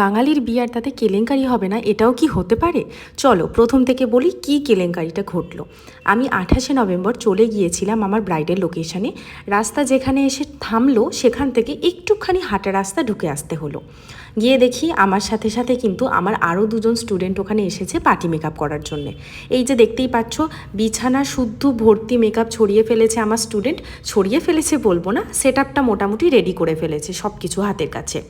বাঙালির বিয়ার তাতে কেলেঙ্কারি হবে না, এটাও কি হতে পারে? চলো, প্রথম থেকে বলি কি কেলেঙ্কারিটা ঘটলো। আমি আঠাশে নভেম্বর চলে গিয়েছিলাম আমার ব্রাইডের লোকেশনে। রাস্তা যেখানে এসে থামলো, সেখান থেকে একটুখানি হাঁটা রাস্তা ঢুকে আসতে হলো। গিয়ে দেখি আমার সাথে সাথে কিন্তু আমার আরও দুজন স্টুডেন্ট ওখানে এসেছে পার্টি মেকআপ করার জন্যে। এই যে দেখতেই পাচ্ছ, বিছানা শুদ্ধ ভর্তি মেকআপ ছড়িয়ে ফেলেছে আমার স্টুডেন্ট। ছড়িয়ে ফেলেছে বলব না সেট মোটামুটি রেডি করে ফেলেছে সব কিছু হাতের কাছে।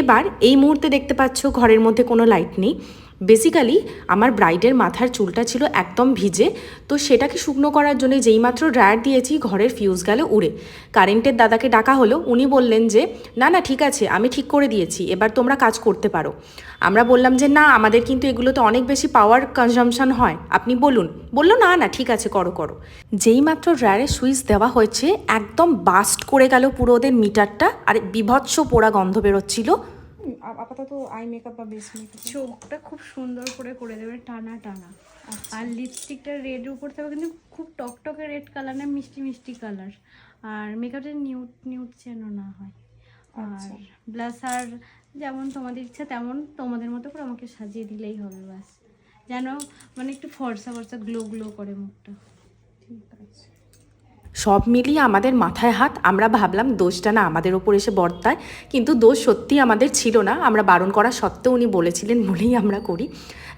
এবার এই মুহূর্তে দেখতে পাচ্ছ, ঘরের মধ্যে কোনো লাইট নেই। বেসিক্যালি আমার ব্রাইডের মাথার চুলটা ছিল একদম ভিজে, তো সেটাকে শুকনো করার জন্য যেইমাত্র ড্রায়ার দিয়েছি, ঘরের ফিউজ গেল উড়ে। কারেন্টের দাদাকে ডাকা হলো, উনি বললেন যে, না না, ঠিক আছে, আমি ঠিক করে দিয়েছি, এবার তোমরা কাজ করতে পারো। আমরা বললাম যে, না, আমাদের কিন্তু এগুলোতে অনেক বেশি পাওয়ার কনজামশন হয়। আপনি বলুন। বলল, না না, ঠিক আছে, করো করো। যেইমাত্র ড্রায়ারের সুইচ দেওয়া হয়েছে, একদম বাস্ট করে গেল পুরো ওদের মিটারটা আর বিভৎস পোড়া গন্ধ বেরোচ্ছিল। আপাতত আই মেকআপ বা বেস মেকআপ চোখটা খুব সুন্দর করে করে দেবে টানা টানা। আর লিপস্টিকটা রেড উপর থাকবে কিন্তু খুব টকটকে রেড কালার না মিষ্টি মিষ্টি কালার আর মেকআপটা নিউট নিউট যেন না হয়। আর ব্লাসার যেমন তোমাদের ইচ্ছা তেমন তোমাদের মতো করে আমাকে সাজিয়ে দিলেই হবে বাস যেন মানে একটু ফর্সা ফর্সা গ্লো গ্লো করে মুখটা। ঠিক আছে। সব মিলিয়ে আমাদের মাথায় হাত, আমরা ভাবলাম দোষটা না আমাদের ওপর এসে বর্তায়, কিন্তু দোষ সত্যি আমাদের ছিল না, আমরা বারণ করা সত্ত্বেও উনি বলেছিলেন বলেই আমরা করি।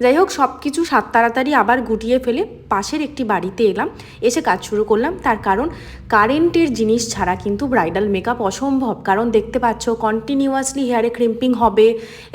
যাই হোক, সব কিছু সাত তাড়াতাড়ি আবার গুটিয়ে ফেলে পাশের একটি বাড়িতে এলাম, এসে কাজ শুরু করলাম। তার কারণ, কারেন্টের জিনিস ছাড়া কিন্তু ব্রাইডাল মেকআপ অসম্ভব, কারণ দেখতে পাচ্ছ কন্টিনিউয়াসলি হেয়ারে ক্রিম্পিং হবে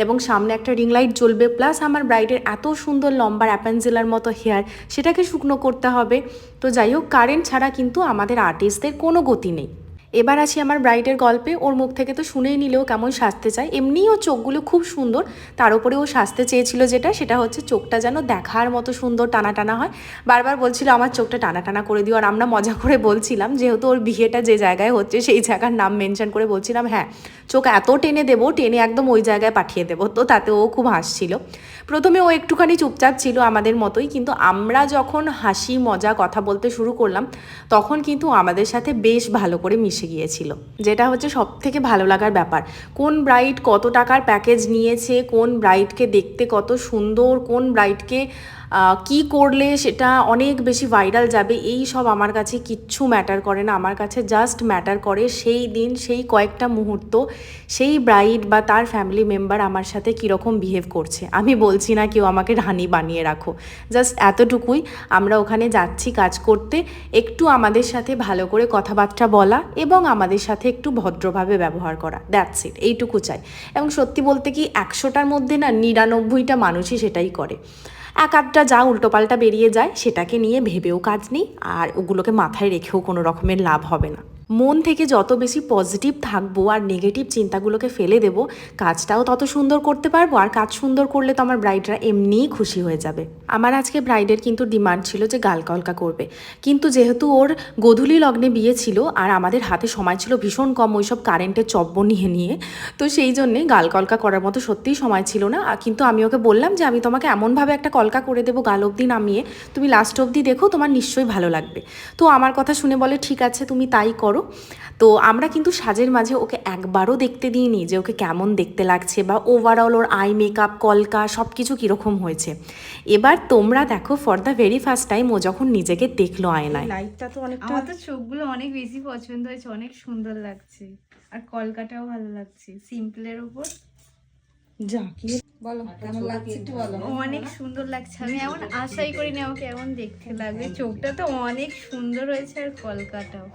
এবং সামনে একটা রিং লাইট জ্বলবে প্লাস আমার ব্রাইডের এত সুন্দর লম্বা অ্যাপেন্সেলার মতো হেয়ার সেটাকে শুকনো করতে হবে। তো যাই হোক কারেন্ট ছাড়া কিন্তু আমাদের আর্টিস্টদের কোনো গতি নেই। এবার আছি আমার ব্রাইডের গল্পে। ওর মুখ থেকে তো শুনেই নিলেও কেমন সাজতে চায়। এমনিই ও চোখগুলো খুব সুন্দর। তার উপরে ও সাজতে চেয়েছিল যেটা, সেটা হচ্ছে চোখটা যেন দেখার মতো সুন্দর টানা টানা হয়। বারবার বলছিল, আমার চোখটা টানা টানা করে দিও। আর আমরা মজা করে বলছিলাম, যেহেতু ওর বিয়েটা যে জায়গায় হচ্ছে, সেই জায়গার নাম মেনশন করে বলছিলাম হ্যাঁ চোখ এত টেনে দেবো, টেনে একদম ওই জায়গায় পাঠিয়ে দেবো। তো তাতে ও খুব হাসছিল। প্রথমে ও একটুখানি চুপচাপ ছিল আমাদের মতোই, কিন্তু আমরা যখন হাসি, মজা, কথা বলতে শুরু করলাম, তখন কিন্তু আমাদের সাথে বেশ ভালো করে মিশে গিয়েছিল। যেটা হচ্ছে সব থেকে ভালো লাগার ব্যাপার। কোন ব্রাইড কত টাকার প্যাকেজ নিয়েছে, কোন ব্রাইডকে দেখতে কত সুন্দর, কোন ব্রাইডকে কি করলে সেটা অনেক বেশি ভাইরাল যাবে, এই সব আমার কাছে কিচ্ছু ম্যাটার করে না। আমার কাছে জাস্ট ম্যাটার করে সেই দিন, সেই কয়েকটা মুহূর্ত, সেই ব্রাইড বা তার ফ্যামিলি মেম্বার আমার সাথে কীরকম বিহেভ করছে। আমি বলছি না কেউ আমাকে রানী বানিয়ে রাখো। জাস্ট এতটুকুই আমরা ওখানে যাচ্ছি কাজ করতে, একটু আমাদের সাথে ভালো করে কথাবার্তা বলা এবং আমাদের সাথে একটু ভদ্রভাবে ব্যবহার করা। দ্যাটস ইট এইটুকু চাই। এবং সত্যি বলতে কি একশোটার মধ্যে না নিরানব্বইটা মানুষই সেটাই করে। এক আধটা যা উল্টোপাল্টা বেরিয়ে যায়, সেটাকে নিয়ে ভেবেও কাজ নেই, আর ওগুলোকে মাথায় রেখেও কোনো রকমের লাভ হবে না। মন থেকে যত বেশি পজিটিভ থাকব আর নেগেটিভ চিন্তাগুলোকে ফেলে দেব, কাজটাও তত সুন্দর করতে পারব। আর কাজ সুন্দর করলে তো আমার ব্রাইডরা এমনিই খুশি হয়ে যাবে। আমার আজকে ব্রাইডের কিন্তু ডিমান্ড ছিল যে গাল কলকা করবে। কিন্তু যেহেতু ওর গোধূলি লগ্নে বিয়ে ছিল আর আমাদের হাতে সময় ছিল ভীষণ কম ওইসব কারেন্টের চব্য নিয়ে নিয়ে, তো সেই জন্যে গাল কলকা করার মতো সত্যিই সময় ছিল না। কিন্তু আমি ওকে বললাম যে, আমি তোমাকে এমনভাবে একটা কলকা করে দেবো গাল অবধি নামিয়ে। তুমি লাস্ট অবধি দেখো, তোমার নিশ্চয়ই ভালো লাগবে। তো আমার কথা শুনে বলে, ঠিক আছে, তুমি তাই করো। তো আমরা কিন্তু সাজের মাঝে ওকে একবারও দেখতে দিইনি যে ওকে কেমন দেখতে লাগছে বা ওভারঅল ওর আই মেকআপ কলকা সব কিছু কীরকম হয়েছে। এবার তোমরা দেখো for the very first time ও যখন নিজেকে দেখল আয়নায়। লাইটটা তো অনেক আমার তো চোখগুলো অনেক বেশি পছন্দ হয়েছে অনেক সুন্দর লাগছে। আর কলকাটাও ভালো লাগছে সিম্পলের উপর। যা কি বলো কেমন লাগছে একটু বলো। অনেক সুন্দর লাগছে আমি এমন আশাই আমাকে এমন দেখতে লাগবে। চোখটা তো অনেক সুন্দর হয়েছে আর কলকাটাও।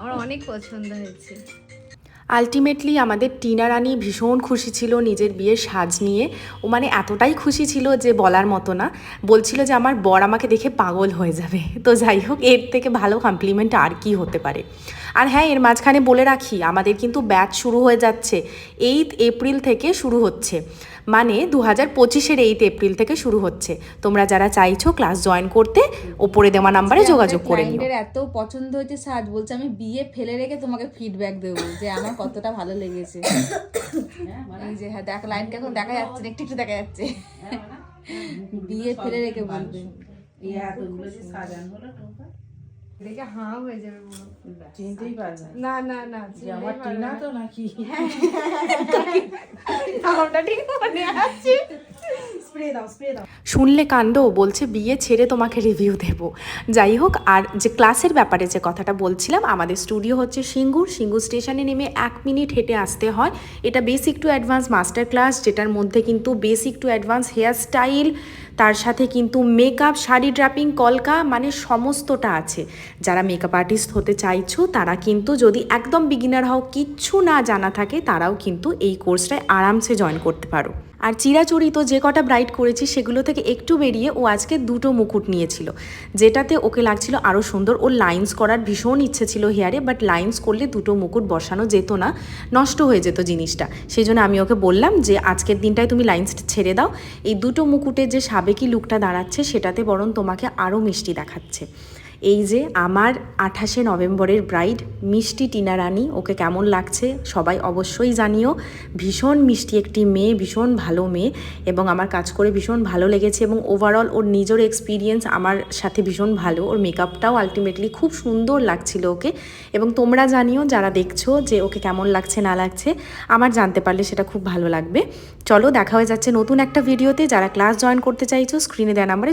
আমার অনেক পছন্দ হয়েছে। আলটিমেটলি আমাদের টিনা রানী ভীষণ খুশি ছিল নিজের বিয়ের সাজ নিয়ে। ও মানে এতটাই খুশি ছিল যে বলার মতো না। বলছিল যে আমার বর আমাকে দেখে পাগল হয়ে যাবে। তো যাই হোক, এর থেকে ভালো কমপ্লিমেন্ট আর কি হতে পারে। আর হ্যাঁ এর মাঝখানে বলে রাখি, আমাদের কিন্তু ব্যাচ শুরু হয়ে যাচ্ছে। এইট এপ্রিল থেকে শুরু হচ্ছে। মানে দু হাজার পঁচিশের এইট এপ্রিল থেকে শুরু হচ্ছে। তোমরা যারা চাইছো ক্লাস জয়েন করতে ওপরে দেওয়া নাম্বারে যোগাযোগ করে নিও। এত পছন্দ হয়েছে সাজ বলছে আমি বিয়ে ফেলে রেখে তোমাকে ফিডব্যাক দেবো যে আমার কতটা ভালো লেগেছে। এই যে হ্যাঁ দেখ লাইনটা এখন দেখা যাচ্ছে না, একটু একটু দেখা যাচ্ছে। বিয়ে ফেলে রেখে বলবে। দেখে হাঁ হয়ে যাবে পুরো চিনতেই পারবে না। না না না আমার টিনা তো নাকি? নামটা ঠিক মনে আছে স্প্রে দাও স্প্রে দাও শুনলে কাণ্ড বলছে বিয়ে ছেড়ে তোমাকে রিভিউ দেব। যাই হোক আর যে ক্লাসের ব্যাপারে যে কথাটা বলছিলাম আমাদের স্টুডিও হচ্ছে সিঙ্গুর। সিঙ্গুর স্টেশনে নেমে এক মিনিট হেঁটে আসতে হয়। এটা basic to advance master class যেটার মধ্যে কিন্তু basic to advance hair style তার সাথে কিন্তু মেকআপ শাড়ি ড্রাপিং কলকা মানে সমস্তটা আছে। যারা মেকআপ আর্টিস্ট হতে চাইছো, তারা কিন্তু যদি একদম বিগিনার হও, কিচ্ছু না জানা থাকে, তারাও কিন্তু এই কোর্সটায় আরামসে জয়েন করতে পারো। আর চিরাচরিত যে কটা ব্রাইট করেছি সেগুলো থেকে একটু বেরিয়ে ও আজকে দুটো মুকুট নিয়েছিল, যেটাতে ওকে লাগছিল আরও সুন্দর। ওর লাইন্স করার ভীষণ ইচ্ছে ছিল হেয়ারে বাট লাইন্স করলে দুটো মুকুট বসানো যেত না, নষ্ট হয়ে যেত জিনিসটা। সেই জন্য আমি ওকে বললাম যে, আজকের দিনটায় তুমি লাইন্স ছেড়ে দাও। এই দুটো মুকুটের যে সাবেকি লুকটা দাঁড়াচ্ছে, সেটাতে বরং তোমাকে আরও মিষ্টি দেখাচ্ছে। এই যে আমার আঠাশে নভেম্বরের ব্রাইড, মিষ্টি টিনা রানী, ওকে কেমন লাগছে সবাই অবশ্যই জানিও। ভীষণ মিষ্টি একটি মেয়ে, ভীষণ ভালো মেয়ে এবং আমার কাজ করে ভীষণ ভালো লেগেছে এবং ওভারঅল ওর নিজের এক্সপিরিয়েন্স আমার সাথে ভীষণ ভালো। ওর মেকআপটাও আলটিমেটলি খুব সুন্দর লাগছিল ওকে এবং তোমরা জানিও, যারা দেখছ যে ওকে কেমন লাগছে, না লাগছে, আমার জানতে পারলে সেটা খুব ভালো লাগবে। চলো, দেখা হয়ে যাচ্ছে নতুন একটা ভিডিওতে যারা ক্লাস জয়েন করতে চাইছো স্ক্রিনে দেওয়া নাম্বারে